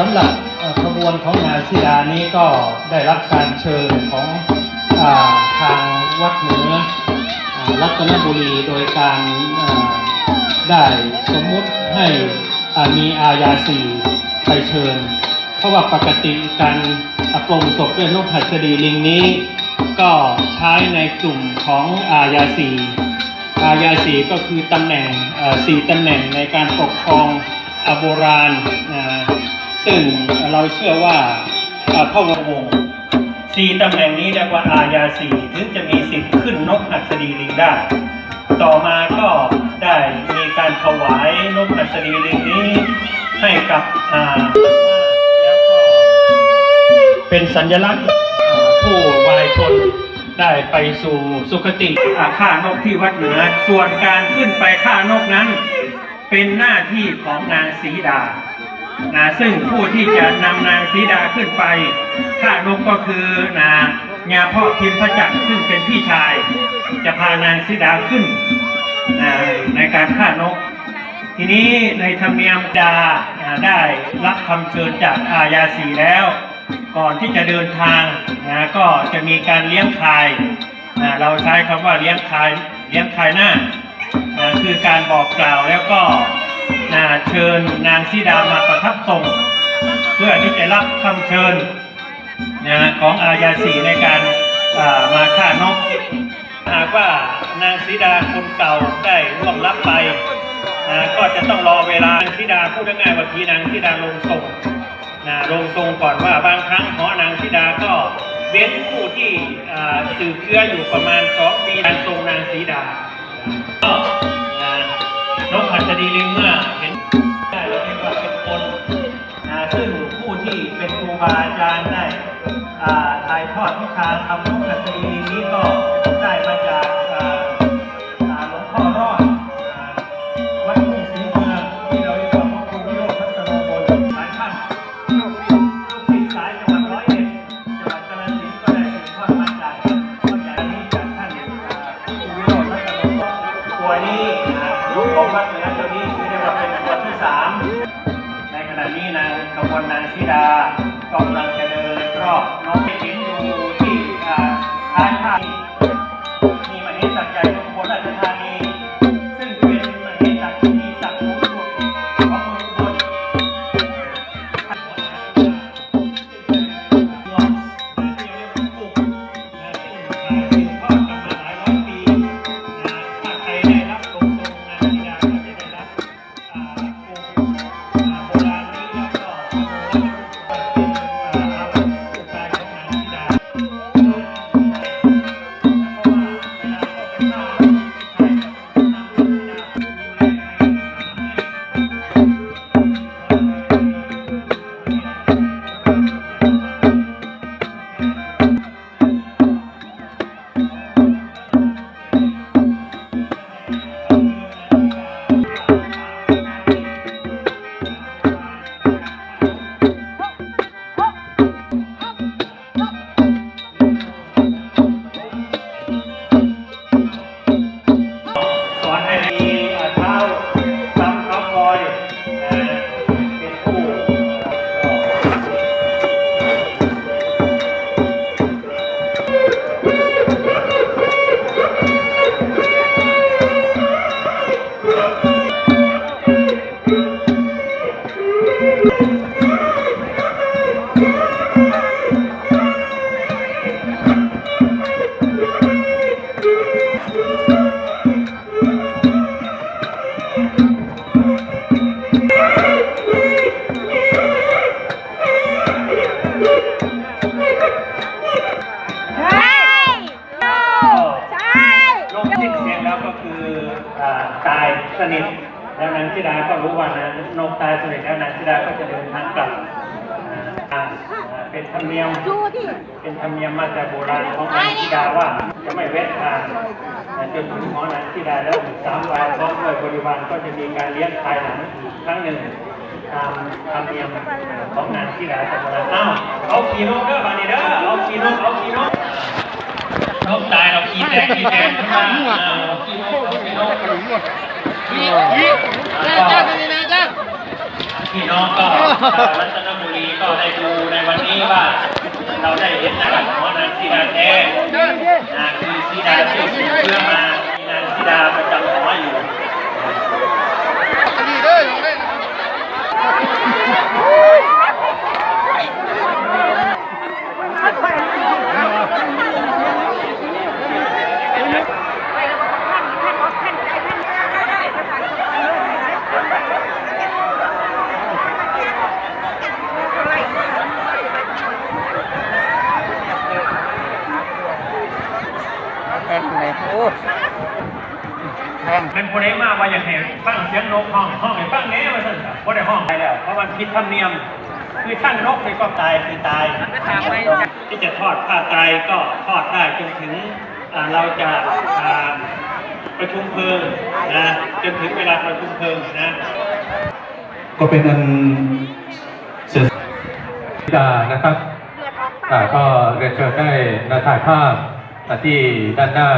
สำหรับขบวนของนางสีดานี้ก็ได้รับการเชิญของอาทางวัดเหนืออ่ารัตนบุรีโดยการาได้สมมุติให้มีอาญาสีไปเชิญ เพราะว่าปกติการอปลงศพด้วยนกหัสดีลิงนี้ ก็ใช้ในกลุ่มของอาญาสีอาญาสีก็คือตำแหน่งสี่ตำแหน่งในการปกครองอโบราณนะ ซึ่งเราเชื่อว่าพระวงศ์สี่ตำแหน่งนี้เรียกว่าอาญาสีถึงจะมีสิทธิ์ขึ้นนกหัสดีลิงได้ ต่อมาก็ได้มีการถวายนกหัสดีลิงนี้ให้กับอ่าแล้วก็เป็นสัญลักษณ์ผู้วายชนได้ไปสู่สุคติอาฆ่านกที่วัดเหนือ ส่วนการขึ้นไปฆ่านกนั้น เป็นหน้าที่ของนางสีดา นะซึ่งผู้ที่จะนำนางสีดาขึ้นไปฆ่านกก็คือนาญาพ่อพิมพระจักรซึ่งเป็นพี่ชาย จะพานางสีดาขึ้นนะในการฆ่านก ทีนี้ในธรรมเนียมดาอ่าได้รับคำเชิญจากอาญาสีแล้ว ก่อนที่จะเดินทางนะก็จะมีการเลี้ยงคายนะเราใช้คำว่าเลี้ยงคายเลี้ยงคายหน้านะคือการบอกกล่าวแล้วก็ เชิญนางสีดามาประทับทรงเพื่อที่จะรับคำเชิญนะของอาญาสีในการมาฆ่านกหากว่านางสีดาคนเก่าได้ร่วงรับไปนะก็จะต้องรอเวลานางสีดาพูดง่ายๆว่าทีนางสีดาลงทรงนะลงทรงก่อนว่าบางครั้งหอนางสีดาก็เว้นผู้ที่สืบเชื้ออยู่ประมาณสองปีการทรงนางสีดาก็ ดีลิงเมื่อเห็นได้เราเรียกว่าเป็นคนนะซึ่งผู้ที่เป็นครูบาอาจารย์ได้อ่าถ่ายทอดวิชาทำนกหัสดีลิงนี้ก็ได้มาจาก ธิดากำลังจะเดินรอบน้องไปเห็นอยู่ที่อ่าท้ายท่ามีมเหสัจใจทุกคนราชธานี แล้วก็คือตายสนิทแล้วนางธิดาก็รู้ว่านะนกตายสนิทแล้วนางธิดาก็จะเดินทางกลับอ่าอ่าเป็นธรรมเนียมเป็นธรรมเนียมมาแต่โบราณของนางธิดาว่าจะไม่เว้นทางจนถึงหมอนางธิดาแล้วสามวันพร้อมด้วยบริวารก็จะมีการเลี้ยงภายหลังอีกครั้งหนึ่งตามธรรมเนียมของนางธิดาแต่โบราณอ้าวเอาขี่นกเด้อบานี้เด้อเอาขี่นกเอาขี่นก นกตายเราขี่แตกขี่แตกขึ้นมาเอาขี่นกเอาขี่นกพี่น้องก็ชาวรัตนบุรีก็ได้ดูในวันนี้ว่า เราได้เห็นหน้าของนางสีดาแท้นะคือสีดาที่สืบเพื่อมามีนางสีดาประจำหัวอยู่ แพงเลยโอ้ แพงเป็นคนเองมากว่าอย่างเห็นฟังเสียงนกห้องห้องเห็นฟังแน่มาสั่นเพราะได้ห้องไปแล้ว เพราะมันผิดธรรมเนียม คือช่างนกไปก็ตายคือตายที่จะทอดผ้าไตรก็ทอดได้จนถึงอ่าเราจะอ่าประชุมเพลิงนะจนถึงเวลาประชุมเพลิงนะก็เป็นอันเสร็จธิดานะครับอ่าก็เรียนเชิญได้มาถ่ายภาพอ่าที่ด้านหน้า